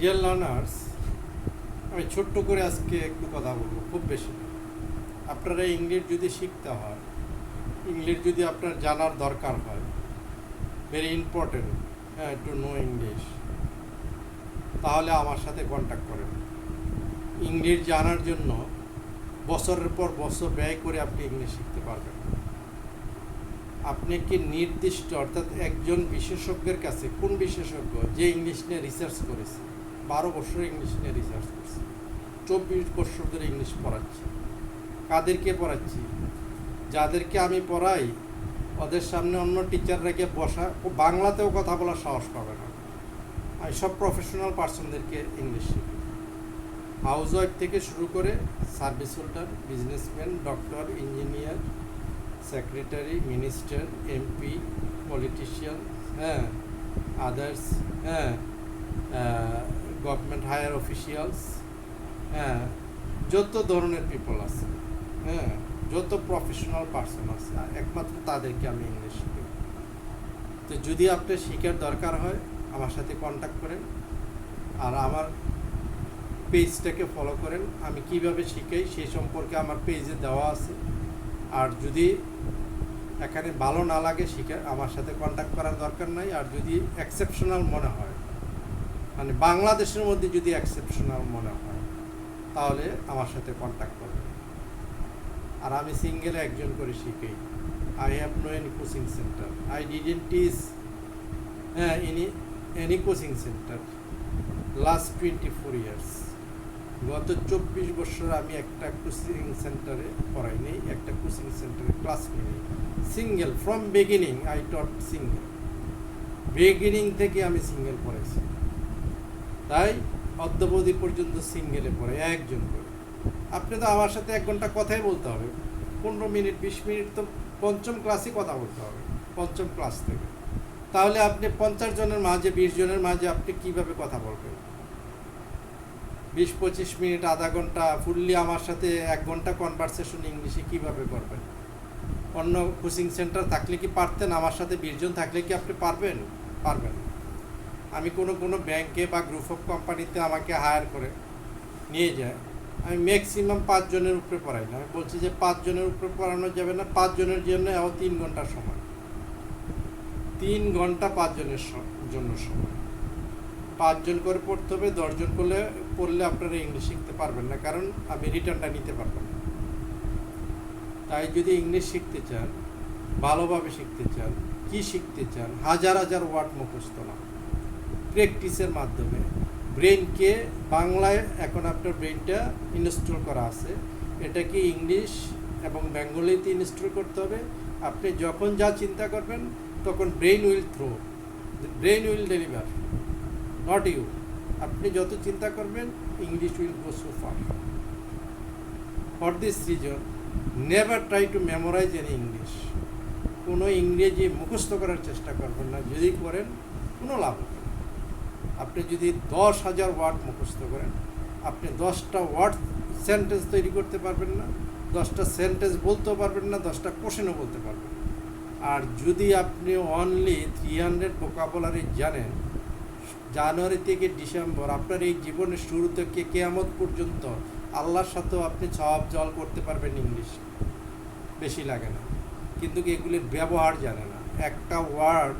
Dear learners আমি ছোট্ট করে আজকে একটু কথা বলব, খুব বেশি। আপনারা ইংলিশ যদি শিখতে হয়, ইংলিশ যদি আপনার জানার দরকার হয় ভেরি ইম্পর্টেন্ট হ্যাঁ টু নো ইংলিশ তাহলে আমার সাথে কন্ট্যাক্ট করেন। ইংলিশ জানার জন্য বছরের পর বছর ব্যয় করে আপনি ইংলিশ শিখতে পারবেন। আপনি কি নির্দিষ্ট, অর্থাৎ একজন বিশেষজ্ঞের কাছে, কোন বিশেষজ্ঞ যে ইংলিশ নিয়ে রিসার্চ করেছে? বারো বছর ইংলিশ নিয়ে রিসার্চ করছে। চব্বিশ বছর ধরে ইংলিশ পড়াচ্ছি। কাদেরকে পড়াচ্ছি? যাদেরকে আমি পড়াই, ওদের সামনে অন্য টিচার রেখে বসা, ও বাংলাতেও কথা বলার সাহস পাবে না। আমি সব প্রফেশনাল পার্সনদেরকে ইংলিশ শিখি হাউস ওয়াইফ থেকে শুরু করে service holder businessman doctor engineer secretary minister MP politician হ্যাঁ আদার্স হ্যাঁ গভর্নমেন্ট হায়ার অফিসিয়ালস হ্যাঁ যত ধরনের পিপল আছে হ্যাঁ যত প্রফেশনাল পার্সন আছে একমাত্র তাদেরকে আমি ইংলিশ শিখি তো যদি আপনার শিখার দরকার হয়, আমার সাথে কন্ট্যাক্ট করেন, আর আমার পেজটাকে ফলো করেন, আমি কীভাবে শিখাই সেই সম্পর্কে আমার পেজে দেওয়া আছে। আর যদি এখানে ভালো না লাগে শিখে আমার সাথে কন্ট্যাক্ট করার দরকার নাই। আর যদি এক্সেপশনাল মনে হয় মানে বাংলাদেশের মধ্যে যদি এক্সেপশনাল মনে হয়, তাহলে আমার সাথে কন্ট্যাক্ট করবে আর আমি সিঙ্গেলে একজন করে শিখেই। I have no any coaching centre I didn't teach হ্যাঁ any any coaching centre last twenty four years গত চব্বিশ বছর আমি একটা কোচিং সেন্টারে পড়াই নেই, একটা কোচিং সেন্টারে ক্লাস নিই single from beginning I taught single beginning থেকে আমি সিঙ্গেল পড়েছি তাই অদ্যবধি পর্যন্ত সিঙ্গেলে পড়ে, একজন করে। আপনি তো আমার সাথে এক ঘণ্টা কথাই বলতে হবে। পনেরো মিনিট, বিশ মিনিট তো পঞ্চম ক্লাসই কথা বলতে হবে, পঞ্চম ক্লাস থেকে। তাহলে আপনি পঞ্চাশ জনের মাঝে, বিশ জনের মাঝে আপনি কীভাবে কথা বলবেন? বিশ, পঁচিশ মিনিট, আধা ঘণ্টা, ফুললি আমার সাথে এক ঘণ্টা কনভারসেশন ইংলিশে কীভাবে করবেন? অন্য কোচিং সেন্টার থাকলে কি পারতেন? আমার সাথে বিশজন থাকলে কি আপনি পারবেন? পারবেন। আমি কোনো কোনো ব্যাংকে বা গ্রুপ অফ কোম্পানিতে আমাকে হায়ার করে নিয়ে যায়। আমি ম্যাক্সিমাম পাঁচজনের উপরে পড়াই না। আমি বলছি যে পাঁচজনের উপরে পড়ানো যাবে না পাঁচজনের জন্য এও তিন ঘণ্টার সময়। তিন ঘণ্টা পাঁচজনের জন্য সময়। পাঁচজন করে পড়তে হবে দশজন করলে, পড়লে আপনারা ইংলিশ শিখতে পারবেন না, কারণ আমি রিটার্নটা নিতে পারব না। তাই যদি ইংলিশ শিখতে চান, ভালোভাবে শিখতে চান, কি শিখতে চান, হাজার হাজার ওয়ার্ড মুখস্থ না। প্র্যাকটিসের মাধ্যমে ব্রেনকে বাংলায় এখন আপনার ব্রেনটা ইনস্টল করা আছে। এটাকে ইংলিশ এবং বেঙ্গলিতে ইনস্টল করতে হবে। আপনি যখন যা চিন্তা করবেন, তখন brain will throw brain will deliver not you আপনি যত চিন্তা করবেন, English will go so far for this reason never try to memorize an English কোনো ইংরেজি মুখস্থ করার চেষ্টা করবেন না। যদি করেন, কোনো লাভ হবে না। আপনি যদি দশ হাজার ওয়ার্ড মুখস্থ করেন, আপনি দশটা ওয়ার্ড সেন্টেন্স তৈরি করতে পারবেন না, দশটা সেন্টেন্স বলতেও পারবেন না, দশটা কোশ্চেনও বলতে পারবেন। আর যদি আপনি অনলি থ্রি হান্ড্রেড ভোকাবুলারি জানেন, জানুয়ারি থেকে ডিসেম্বর, আপনার এই জীবনের শুরু থেকে কেয়ামত পর্যন্ত আল্লাহর সাথেও আপনি সব জল করতে পারবেন ইংলিশ। বেশি লাগে না। কিন্তু এগুলির ব্যবহার জানে না। একটা ওয়ার্ড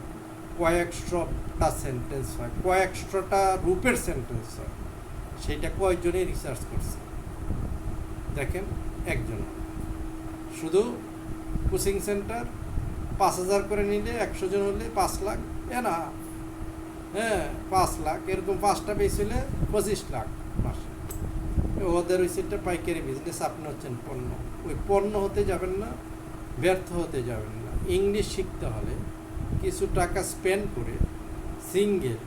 কয়েকশোটা সেন্টেন্স হয়, কয়েকশোটা রূপের সেন্টেন্স হয়। সেটা কয়েকজনে রিসার্চ করছে? দেখেন, একজন। শুধু কোচিং সেন্টার, পাঁচ হাজার করে নিলে একশো জন হলে পাঁচ লাখ এ না হ্যাঁ পাঁচ লাখ, এরকম পাঁচটা বেশ হলে পঁচিশ লাখ মাসে। ওদের ওই সেটা পাইকারি বিজনেস আপনি হচ্ছেন পণ্য। ওই পণ্য হতে যাবেন না, ব্যর্থ হতে যাবেন না। ইংলিশ শিখতে হলে কিছু টাকা স্পেন্ড করে সিঙ্গেল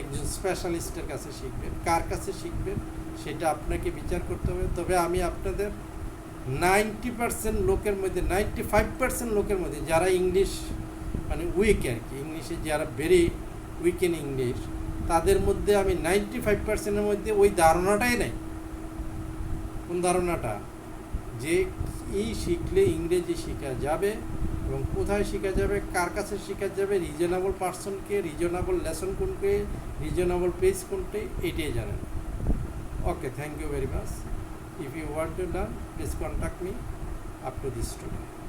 একজন স্পেশালিস্টের কাছে শিখবেন। কার কাছে শিখবেন? সেটা আপনাকে বিচার করতে হবে। তবে আমি আপনাদের নাইনটি পার্সেন্ট লোকের মধ্যে নাইনটি ফাইভ পার্সেন্ট লোকের মধ্যে, যারা ইংলিশ মানে উইক আর কি ইংলিশে যারা ভেরি উইক ইন ইংলিশ তাদের মধ্যে আমি নাইনটি ফাইভ পার্সেন্টের মধ্যে ওই ধারণাটাই নেই। কোন ধারণাটা? যে এই শিখলে ইংরেজি শেখা যাবে এবং কোথায় শেখা যাবে, কার কাছে শেখা যাবে রিজনেবল পার্সনকে রিজনেবল লেসন কোনকে রিজনেবল পেজ কোনটি এটাই জানেন। Okay thank you very much if you want to done please contact me up to this student